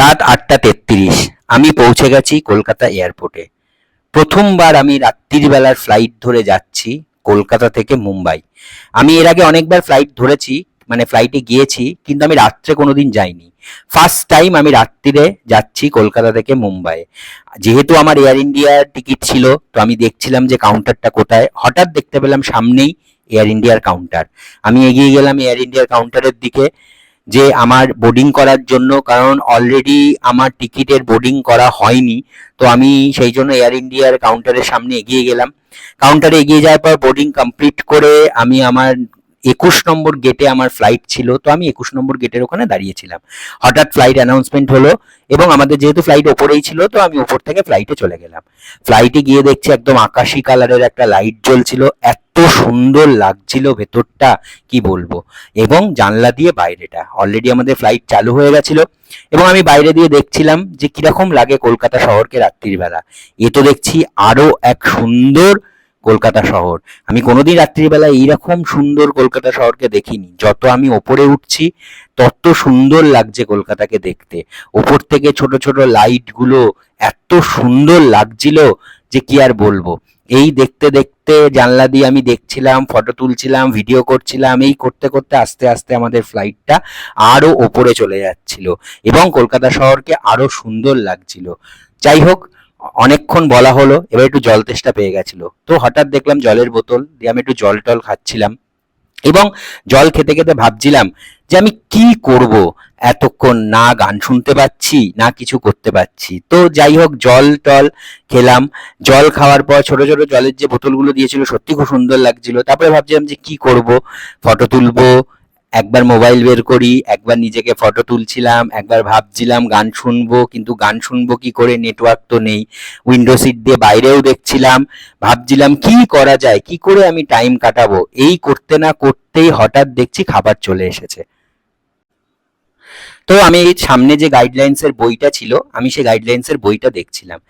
রাত আটটা তেত্রিশ। আমি পৌঁছে গেছি কলকাতা এয়ারপোর্টে। প্রথমবার আমি রাত্রির বেলার ফ্লাইট ধরে যাচ্ছি কলকাতা থেকে মুম্বাই। আমি এর আগে অনেকবার ফ্লাইট ধরেছি মানে ফ্লাইটে গিয়েছি, কিন্তু আমি রাত্রে কোনোদিন যাইনি। ফার্স্ট টাইম আমি রাত্রিরে যাচ্ছি কলকাতা থেকে মুম্বাই। যেহেতু আমার এয়ার ইন্ডিয়ার টিকিট ছিল, তো আমি দেখছিলাম যে কাউন্টারটা কোথায়। হঠাৎ দেখতে পেলাম সামনেই এয়ার ইন্ডিয়ার কাউন্টার আমি এগিয়ে গেলাম এয়ার ইন্ডিয়ার কাউন্টারের দিকে। যে আমার বোর্ডিং করার জন্য, কারণ অলরেডি আমার টিকিটের বোর্ডিং করা হয়নি। তো আমি সেই জন্য এয়ার ইন্ডিয়ার কাউন্টারের সামনে এগিয়ে গেলাম। কাউন্টারে এগিয়ে যাওয়ার পর বোর্ডিং কমপ্লিট করে আমি আমার একুশ নম্বর গেটে আমার ফ্লাইট ছিল। তো আমি একুশ নম্বর গেটের ওখানে দাঁড়িয়েছিলাম। হঠাৎ ফ্লাইট অ্যানাউন্সমেন্ট হলো এবং আমাদের যেহেতু ফ্লাইট ওপরেই ছিল, তো আমি ওপর থেকে ফ্লাইটে চলে গেলাম। ফ্লাইটে গিয়ে দেখছি একদম আকাশি কালারের একটা লাইট জ্বলছিল। এত সুন্দর লাগছিল ভেতরটা, কি বলব? এবং জানলা দিয়ে বাইরেটা। অলরেডি আমাদের ফ্লাইট চালু হয়ে গেছিল। এবং আমি বাইরে দিয়ে দেখছিলাম যে কীরকম লাগে কলকাতা শহরকে রাত্রির বেলা এ তো দেখছি আরও এক সুন্দর কলকাতা শহর। আমি কোনোদিন রাত্রিবেলা এইরকম সুন্দর কলকাতা শহরকে দেখিনি। যত আমি ওপরে উঠছি, তত সুন্দর লাগছে কলকাতাকে দেখতে। ওপর থেকে ছোট ছোট লাইটগুলো এত সুন্দর লাগছিল যে কি আর বলব? এই দেখতে দেখতে জানলা দিয়ে আমি দেখছিলাম ফটো তুলছিলাম ভিডিও করছিলাম, এই করতে করতে আস্তে আস্তে আমাদের ফ্লাইটটা আরও ওপরে চলে যাচ্ছিল এবং কলকাতা শহরকে আরও সুন্দর লাগছিল। যাই হোক, অনেকক্ষণ বলা হলো, এবার একটু জল তেষ্টা পেয়ে গেছিল। তো হঠাৎ দেখলাম জলের বোতল দিয়ে আমি একটু জল টল খাচ্ছিলাম। এবং জল খেতে খেতে ভাবছিলাম যে আমি কি করব? এতক্ষণ না গান শুনতে পাচ্ছি, না কিছু করতে পাচ্ছি। তো যাই হোক, জল টল খেলাম। জল খাওয়ার পর ছোট ছোট জলের যে বোতলগুলো দিয়েছিল, সত্যি খুব সুন্দর লাগছিল। তারপরে ভাবছিলাম যে কি করব? ফটো তুলবো একবার মোবাইল বের করি, একবার নিজেকে ফটো তুলছিলাম, একবার ভাবছিলাম গান শুনব, কিন্তু গান শুনব কি করে? নেটওয়ার্ক তো নেই। উইন্ডো সিট দিয়ে বাইরেও দেখছিলাম, ভাবছিলাম কি করা যায়, কি করে আমি টাইম কাটাবো? এই করতে না করতেই হঠাৎ দেখছি খাবার চলে এসেছে। তো আমি এই সামনে যে গাইডলাইন্স এর বইটা ছিল, আমি সেই গাইডলাইন্স এর বইটা দেখছিলাম।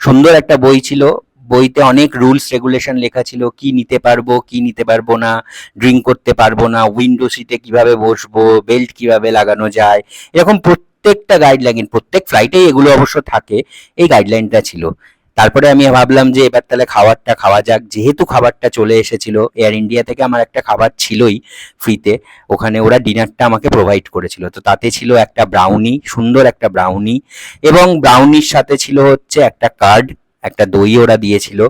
সুন্দর একটা বই ছিল বইতে অনেক রুলস রেগুলেশন লেখা ছিল, কি নিতে পারব, কি নিতে পারব না, ড্রিঙ্ক করতে পারব না উইন্ডো সিটে কীভাবে বসবো বেল্ট কীভাবে লাগানো যায়, এরকম প্রত্যেকটা গাইডলাইন প্রত্যেক ফ্লাইটেই এগুলো অবশ্য থাকে, এই গাইডলাইনটা ছিল। তারপরে আমি ভাবলাম যে এবার তাহলে খাবারটা খাওয়া যাক, যেহেতু খাবারটা চলে এসেছিল এয়ার ইন্ডিয়া থেকে আমার একটা খাবার ছিলই ফ্রিতে ওখানে ওরা ডিনারটা আমাকে প্রোভাইড করেছিল। তো তাতে ছিল একটা ব্রাউনি সুন্দর একটা ব্রাউনি এবং ব্রাউনির সাথে ছিল হচ্ছে একটা কার্ড একটা দই ওরা দিয়েছিল।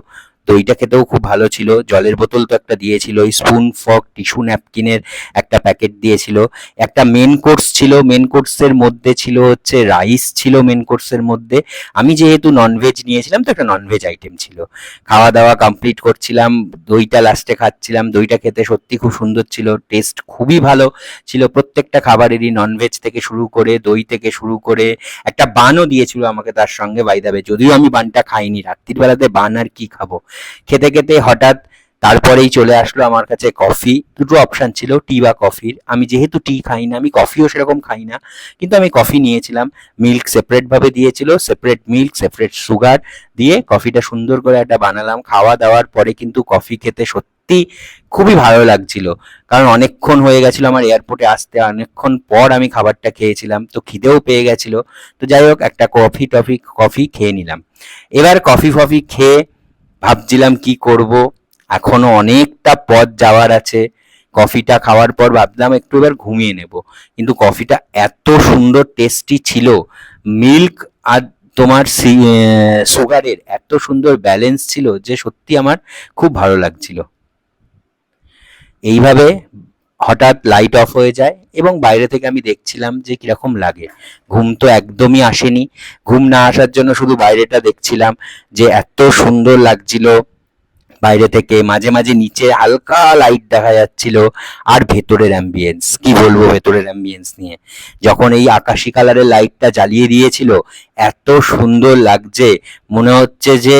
দইটা খেতেও খুব ভালো ছিল। জলের বোতল তো একটা দিয়েছিল স্পুন ফক টিস্যু ন্যাপকিনের একটা প্যাকেট দিয়েছিল। একটা মেন কোর্স ছিল মেন কোর্সের মধ্যে ছিল হচ্ছে রাইস ছিল মেন কোর্সের মধ্যে। আমি যেহেতু ননভেজ নিয়েছিলাম, তো একটা ননভেজ আইটেম ছিল। খাওয়া দাওয়া কমপ্লিট করছিলাম, দইটা লাস্টে খাচ্ছিলাম। দইটা খেতে সত্যি খুব সুন্দর ছিল টেস্ট খুবই ভালো ছিল। প্রত্যেকটা খাবারেরই ননভেজ থেকে শুরু করে, দই থেকে শুরু করে, একটা বানও দিয়েছিল আমাকে তার সঙ্গে বাইদাবে যদিও আমি বানটা খাইনি। রাত্রির বেলাতে বান আর কি খাব? খেতে খেতে হঠাৎ তারপরেই চলে আসলো আমার কাছে কফি দুটো অপশান ছিল টি বা কফির আমি যেহেতু টি খাই না, আমি কফিও সেরকম খাই না, কিন্তু আমি কফি নিয়েছিলাম। মিল্ক সেপারেট ভাবে দিয়েছিল সেপারেট মিল্ক সেপারেট সুগার দিয়ে কফিটা সুন্দর করে একটা বানালাম। খাওয়া দাওয়ার পরে কিন্তু কফি খেতে সত্যি খুবই ভালো লাগছিল। কারণ অনেকক্ষণ হয়ে গেছিল আমার এয়ারপোর্টে আসতে, অনেকক্ষণ পর আমি খাবারটা খেয়েছিলাম, তো খিদেও পেয়ে গেছিল। তো যাই হোক, একটা কফি টফি কফি খেয়ে নিলাম। এবার কফি ফফি খেয়ে ভাবছিলাম কি করব। এখনও অনেকটা পথ যাওয়ার আছে। কফিটা খাওয়ার পর ভাবলাম একটু এবার ঘুমিয়ে নেব। কিন্তু কফিটা এত সুন্দর টেস্টি ছিল। মিল্ক আর তোমার সুগারের এত সুন্দর ব্যালেন্স ছিল যে সত্যি আমার খুব ভালো লাগছিল। এইভাবে হঠাৎ লাইট অফ হয়ে যায় এবং বাইরে থেকে আমি দেখছিলাম যে কীরকম লাগে। ঘুম তো একদমই আসেনি। ঘুম না আসার জন্য শুধু বাইরেটা দেখছিলাম যে এত সুন্দর লাগছিল। বাইরে থেকে মাঝে মাঝে নিচে হালকা লাইট দেখা যাচ্ছিল। আর ভেতরের অ্যাম্বিয়েন্স কি বলব ভেতরের অ্যাম্বিয়েন্স নিয়ে? যখন এই আকাশি কালারের লাইটটা জ্বালিয়ে দিয়েছিল, এত সুন্দর লাগছে। মনে হচ্ছে যে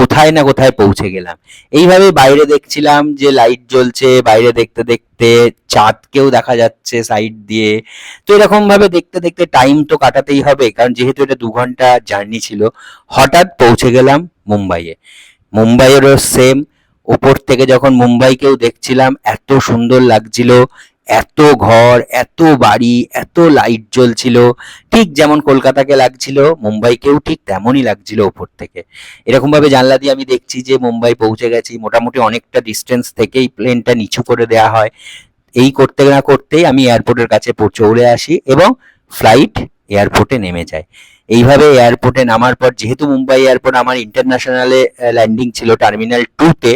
কোথায় না কোথায় পৌঁছে গেলাম। এইভাবে বাইরে দেখছিলাম যে লাইট জ্বলছে, বাইরে দেখতে দেখতে চাঁদকেও দেখা যাচ্ছে সাইড দিয়ে। তো এরকম ভাবে দেখতে দেখতে টাইম তো কাটাতেই হবে, কারণ যেহেতু এটা দু ঘণ্টা জার্নি ছিল, হঠাৎ পৌঁছে গেলাম মুম্বাইয়ে। মুম্বাইয়েরও সেম ওপর থেকে যখন মুম্বাইকেও দেখছিলাম, এত সুন্দর লাগছিল এত ঘর, এত বাড়ি, এত লাইট জ্বলছিল। ঠিক যেমন কলকাতাকে লাগছিল, মুম্বাইকেও ঠিক তেমনই লাগছিল ওপর থেকে। এরকম ভাবে জানলা দিয়ে আমি দেখছি যে মুম্বাই পৌঁছে গেছি। মোটামুটি অনেকটা ডিস্টেন্স থেকেই প্লেনটা নিচু করে দেওয়া হয়। এই করতে না করতেই আমি এয়ারপোর্টের কাছে চলে আসি এবং ফ্লাইট এয়ারপোর্টে নেমে যায়। এইভাবে এয়ারপোর্টে নামার পর, যেহেতু মুম্বাই এয়ারপোর্ট আমার ইন্টারন্যাশনালে ল্যান্ডিং ছিল টার্মিনাল টুতে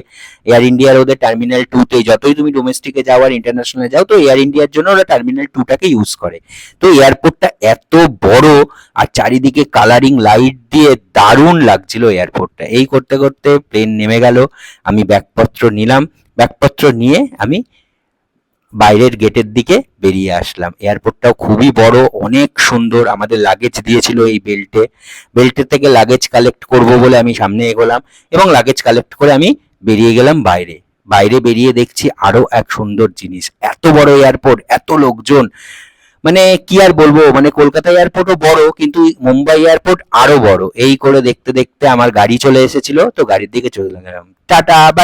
এয়ার ইন্ডিয়ার ওদের টার্মিনাল টুতে যতই তুমি ডোমেস্টিকে যাও আর ইন্টারন্যাশনালে যাও, তো এয়ার ইন্ডিয়ার জন্য ওরা টার্মিনাল টুটাকে ইউজ করে। তো এয়ারপোর্টটা এত বড় আর চারিদিকে কালারিং লাইট দিয়ে দারুণ লাগছিল এয়ারপোর্টটা। এই করতে করতে প্লেন নেমে গেল, আমি ব্যাগপত্র নিলাম। ব্যাগপত্র নিয়ে আমি বাইরের গেটের দিকে বেরিয়ে আসলাম। এয়ারপোর্টটাও খুবই বড়, অনেক সুন্দর। আমাদের লাগেজ দিয়েছিল এই বেল্টে বেল্টের থেকে লাগেজ কালেক্ট করব বলে আমি সামনে এগোলাম এবং লাগেজ কালেক্ট করে আমি বেরিয়ে গেলাম বাইরে। বাইরে বেরিয়ে দেখছি আরও এক সুন্দর জিনিস। এত বড় এয়ারপোর্ট, এত লোকজন। মানে কি আর বলব? মানে কলকাতা এয়ারপোর্টও বড়, কিন্তু মুম্বাই এয়ারপোর্ট আরও বড়। এই করে দেখতে দেখতে আমার গাড়ি চলে এসেছিল, তো গাড়ির দিকে চলে গেলাম। Tata bye